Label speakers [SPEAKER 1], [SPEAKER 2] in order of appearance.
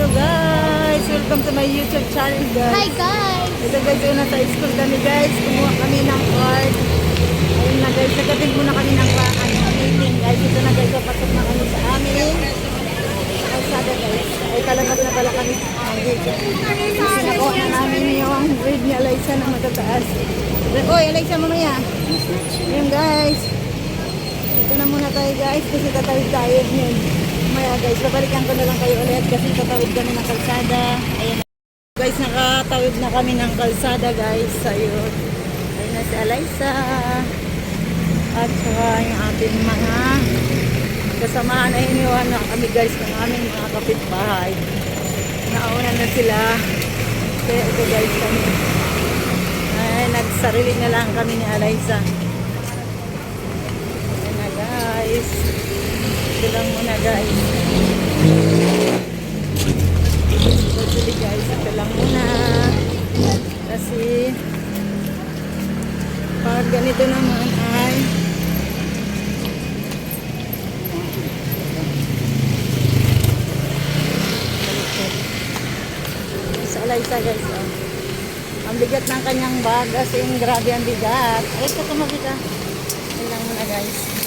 [SPEAKER 1] So guys, welcome to my YouTube channel guys.
[SPEAKER 2] Hi guys!
[SPEAKER 1] Ito guys, yung nasa school kami guys. Kumuha kami ng card. Ayun na guys, nagating muna kami ng pa- ano, meeting guys. Ito na guys, papasok na kami sa amin. Kalsada guys. Ay kalabas na pala kami. Ang gate. Kasi nakuha na namin yung grade ni Alaysa na matataas. Oy, Alaysa mamaya. Ayun guys. Ito na muna tayo guys kasi tatawid tayo yun. Maya guys, babalikan ko na lang kayo ulit kasi tatawid kami ng kalsada. Ayun Guys, nakatawid na kami ng kalsada guys. Ayun. Ayun na si Alaysa. At saka yung ating mga kasamahan ay iniwan na kami guys ng aming mga kapitbahay. Nauna na sila. Kaya ito guys kami. Ay, nagsarili na lang kami ni Alaysa. Ayan na guys. Ito lang muna guys. Actually guys, ito lang muna. Kasi pag ganito naman ay sa Alaysa guys oh. ang bigat ng kanyang bag as in grabe ang bigat ay ito tumabit ah Yan lang muna guys